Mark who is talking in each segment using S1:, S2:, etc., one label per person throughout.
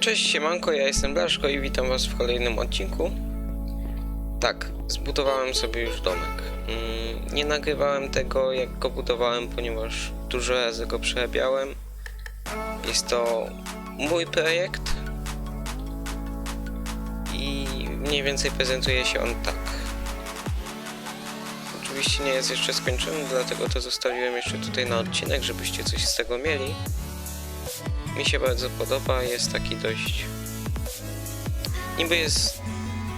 S1: Cześć, siemanko, ja jestem Blaszko i witam was w kolejnym odcinku. Tak, zbudowałem sobie już domek. Mm, nie nagrywałem tego, jak go budowałem, ponieważ dużo razy go przerabiałem. Jest to mój projekt i mniej więcej prezentuje się on tak. Oczywiście nie jest jeszcze skończony, dlatego to zostawiłem jeszcze tutaj na odcinek, żebyście coś z tego mieli. Mi się bardzo podoba, jest taki dość. Niby jest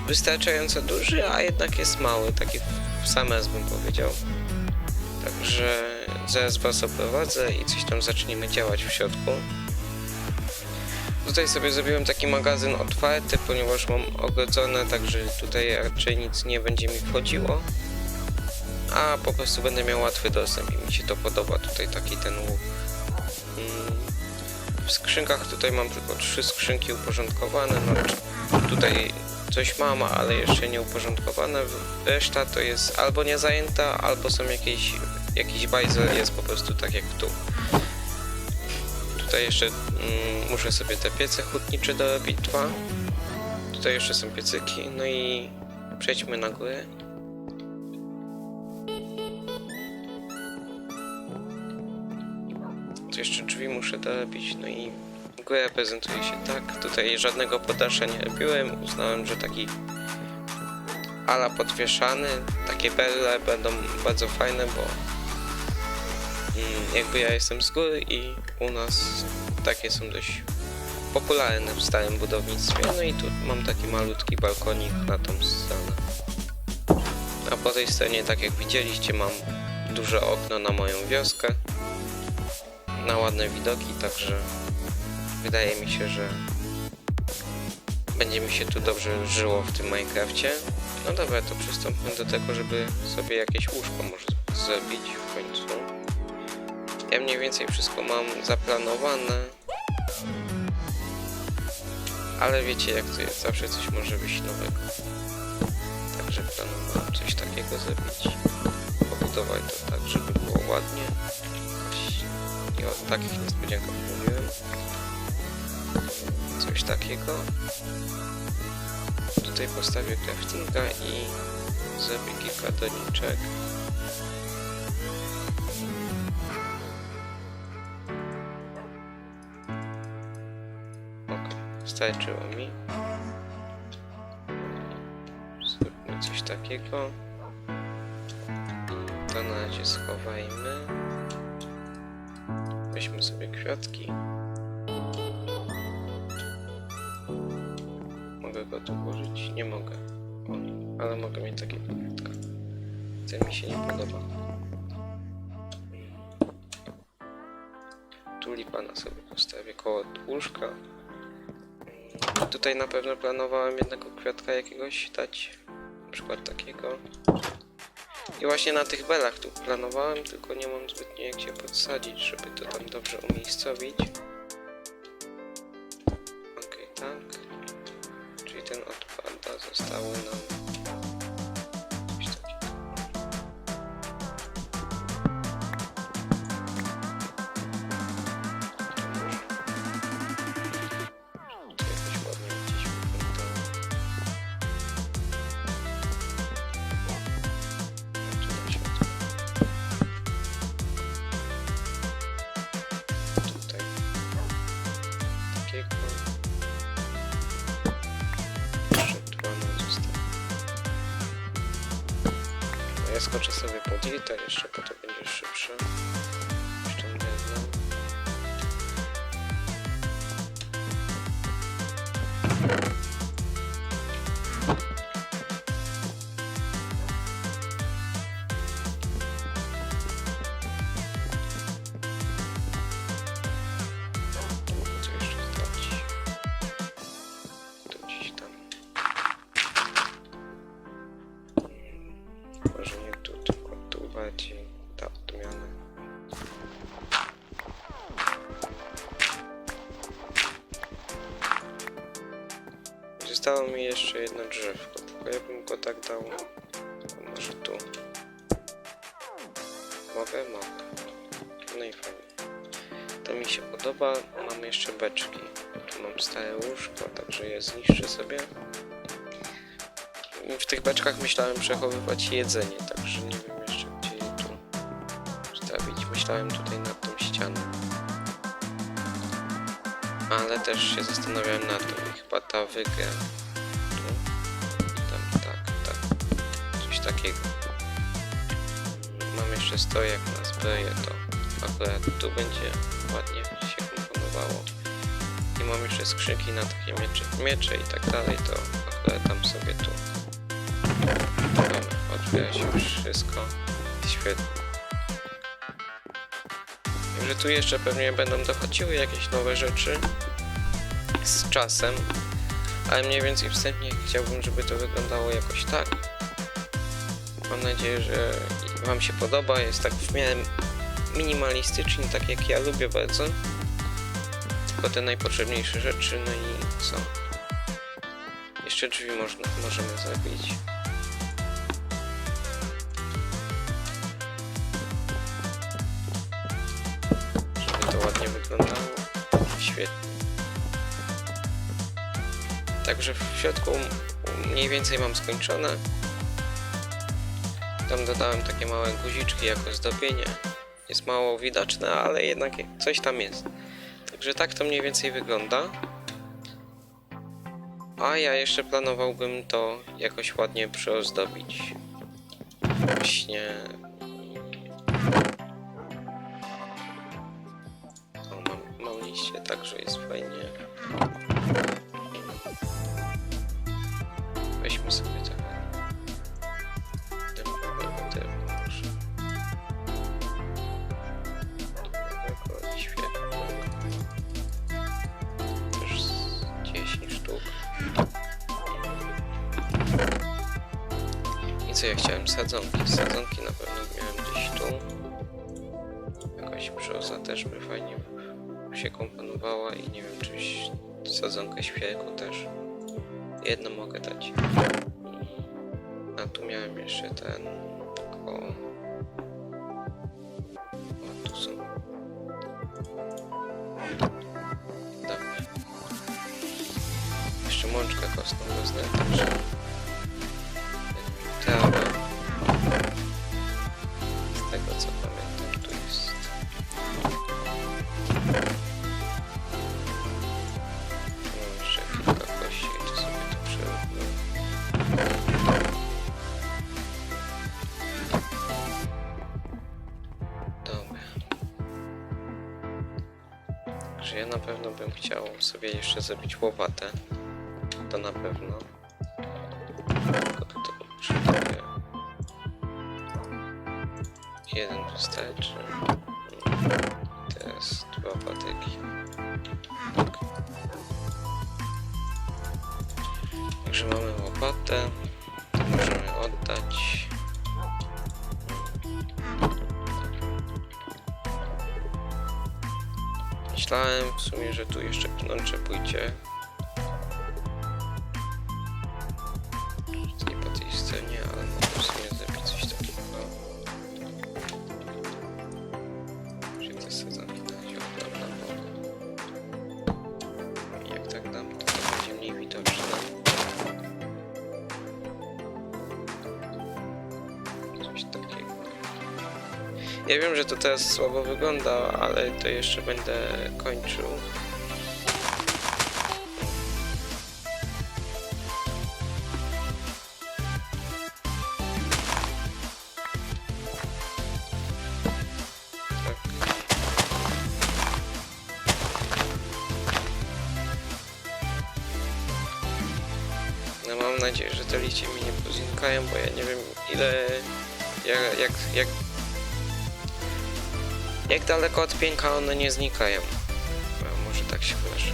S1: wystarczająco duży, a jednak jest mały, taki w sam raz bym powiedział. Także zaraz was oprowadzę i coś tam zaczniemy działać w środku. Tutaj sobie zrobiłem taki magazyn otwarty, ponieważ mam ogrodzone, także tutaj raczej nic nie będzie mi wchodziło. A po prostu będę miał łatwy dostęp i mi się to podoba, tutaj taki ten łuk. W skrzynkach tutaj mam tylko trzy skrzynki uporządkowane. No, tutaj coś mam, ale jeszcze nie uporządkowane. Reszta to jest albo nie zajęta, albo są jakieś, jakiś bajzel jest po prostu tak jak tu. Tutaj jeszcze mm, muszę sobie te piece hutnicze dorobić dwa. Tutaj jeszcze są piecyki, no i przejdźmy na górę. Tu jeszcze drzwi muszę dorobić, no i góra prezentuje się tak. Tutaj żadnego podasza nie robiłem. Uznałem, że taki ala podwieszany, takie berle będą bardzo fajne, bo mm, jakby ja jestem z góry i u nas takie są dość popularne w starym budownictwie. No i tu mam taki malutki balkonik na tą stronę. A po tej stronie, tak jak widzieliście, mam duże okno na moją wioskę na ładne widoki, także wydaje mi się, że będzie mi się tu dobrze żyło w tym Minecrafcie. No dobra, to przystąpmy do tego, żeby sobie jakieś łóżko może zrobić w końcu. Ja mniej więcej wszystko mam zaplanowane. Ale wiecie jak to jest, zawsze coś może być nowego. Także planowałem coś takiego zrobić. Pobudować to tak, żeby było ładnie. I o takich niespodziankach mówiłem. Coś takiego. Tutaj postawię craftinga i zrobię kilka doniczek. Ok, starczyło mi. Zróbmy coś takiego. To na razie schowajmy. Weźmy sobie kwiatki. Mogę go tu włożyć? Nie mogę. O, ale mogę mieć takiego kwiatka. Ten mi się nie podoba. Tulipana sobie postawię koło łóżka. Tutaj na pewno planowałem jednego kwiatka jakiegoś dać. Na przykład takiego. I właśnie na tych belach tu planowałem, tylko nie mam zbytnio jak się podsadzić, żeby to tam dobrze umiejscowić. Skoczę sobie pod jeszcze, bo to będzie szybsze. Zostało mi jeszcze jedno drzewko, tylko ja bym go tak dał. Może tu. Mogę? Mogę. No i fajnie. To mi się podoba. Mamy jeszcze beczki. Tu mam stare łóżko, także je zniszczę sobie. W tych beczkach myślałem przechowywać jedzenie, także nie wiem jeszcze gdzie je tu wstawić. Myślałem tutaj nad tą ścianą. Ale też się zastanawiałem nad tym i chyba ta. Tu. Tam, tak, tak. Coś takiego. Mam jeszcze stojak na zbroję, to akurat tu będzie ładnie się komponowało. I mam jeszcze skrzynki na takie miecze, miecze i tak dalej, to akurat tam sobie tu. Dobra, otwiera się wszystko. Świetnie. Że tu jeszcze pewnie będą dochodziły jakieś nowe rzeczy z czasem, ale mniej więcej wstępnie chciałbym, żeby to wyglądało jakoś tak. Mam nadzieję, że Wam się podoba. Jest tak w miarę minimalistyczny, tak jak ja lubię bardzo. Tylko te najpotrzebniejsze rzeczy, no i co? Jeszcze drzwi można, możemy zrobić. Wyglądało. Świetnie. Także w środku mniej więcej mam skończone. Tam dodałem takie małe guziczki jako zdobienie. Jest mało widoczne, ale jednak coś tam jest. Także tak to mniej więcej wygląda. A ja jeszcze planowałbym to jakoś ładnie przyozdobić. Właśnie... co ja chciałem? Sadzonki. Sadzonki na pewno miałem gdzieś tu. Jakaś brzoza też by fajnie się komponowała i nie wiem, czyś sadzonkę świerku też. Jedno mogę dać. A tu miałem jeszcze ten. O. O, tu są. Dobra. Jeszcze mączkę kostną wezmę, także. Trawę. Z tego co pamiętam, tu jest. Mam jeszcze kilka kości, to sobie to przerobię. Dobra. Że ja na pewno bym chciał sobie jeszcze zrobić łopatę. To na pewno. Potrzebuję. Jeden wystarczy. Teraz dwa patyki. Tak. Także mamy łopatę. Możemy oddać. Myślałem w sumie, że tu jeszcze pnącze pójdzie. Wiem, że to teraz słabo wygląda, ale to jeszcze będę kończył. Tak. No mam nadzieję, że te liście mi nie poznikają, bo ja nie wiem ile... Jak, jak, jak jak daleko od pięka one nie znikają? Może tak się wydarzy.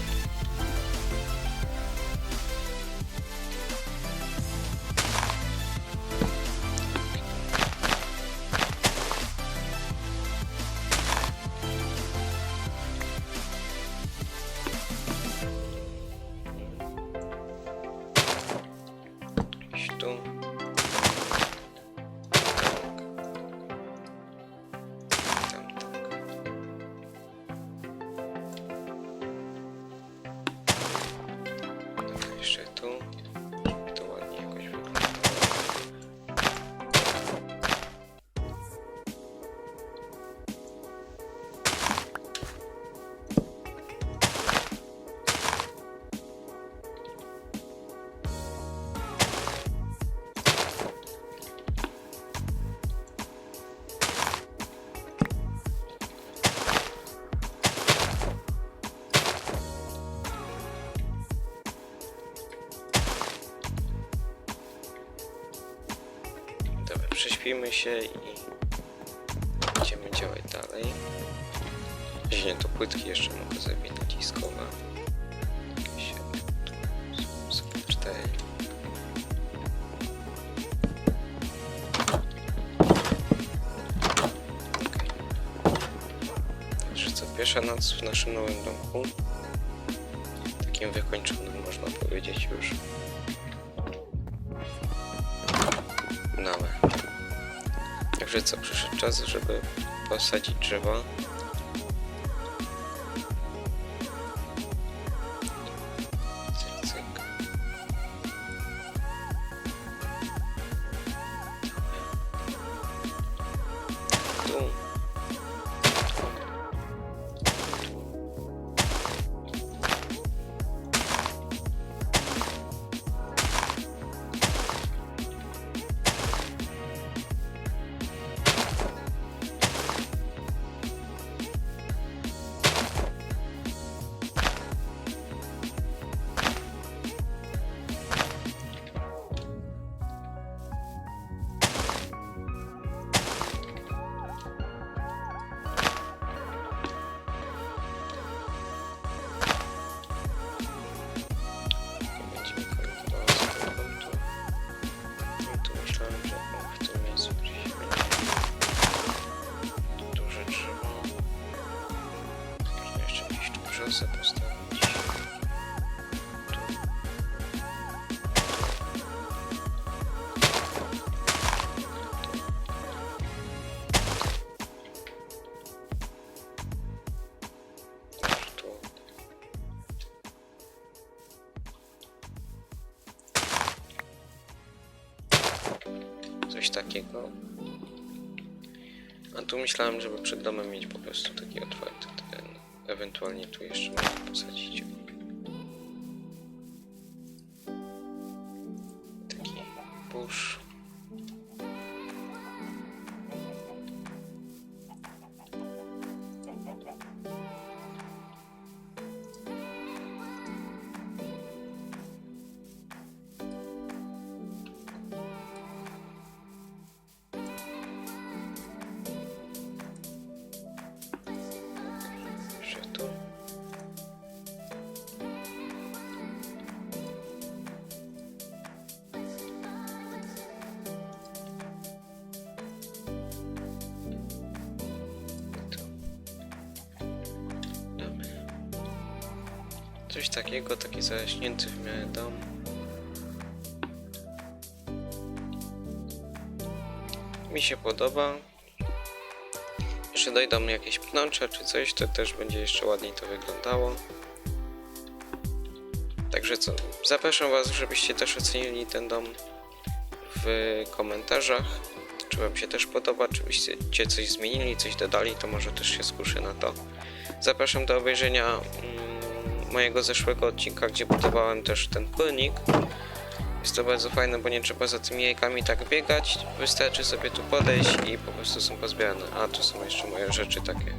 S1: Się i będziemy działać dalej. Później to płytki jeszcze mogę są cztery. Okej. Także co, pierwsza noc w naszym nowym domku. Takim wykończonym można powiedzieć już. Także co, przyszedł czas, żeby posadzić drzewa. Brzozę postawić. Tu. Tu. Coś takiego. A tu myślałem, żeby przed domem mieć po prostu taki otwarty teren. Ewentualnie tu jeszcze mogę posadzić. Coś takiego, taki zarośnięty w miarę dom. Mi się podoba. Jeszcze dojdą jakieś pnącza czy coś, to też będzie jeszcze ładniej to wyglądało. Także co, zapraszam Was, żebyście też ocenili ten dom w komentarzach. Czy Wam się też podoba, czy byście coś zmienili, coś dodali, to może też się skuszę na to. Zapraszam do obejrzenia mm, mojego zeszłego odcinka, gdzie budowałem też ten kurnik. Jest to bardzo fajne, bo nie trzeba za tymi jajkami tak biegać. Wystarczy sobie tu podejść i po prostu są pozbierane. A tu są jeszcze moje rzeczy takie.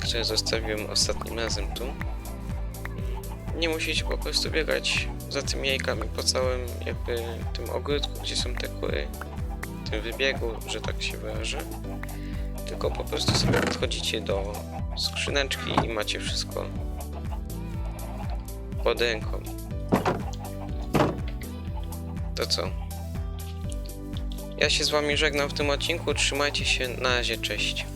S1: Które zostawiłem ostatnim razem tu. Nie musicie po prostu biegać za tymi jajkami po całym jakby tym ogródku, gdzie są te kury. Tym wybiegu, że tak się wyrażę. Tylko po prostu sobie podchodzicie do skrzyneczki i macie wszystko pod ręką. To co? Ja się z wami żegnam w tym odcinku. Trzymajcie się. Na razie, cześć.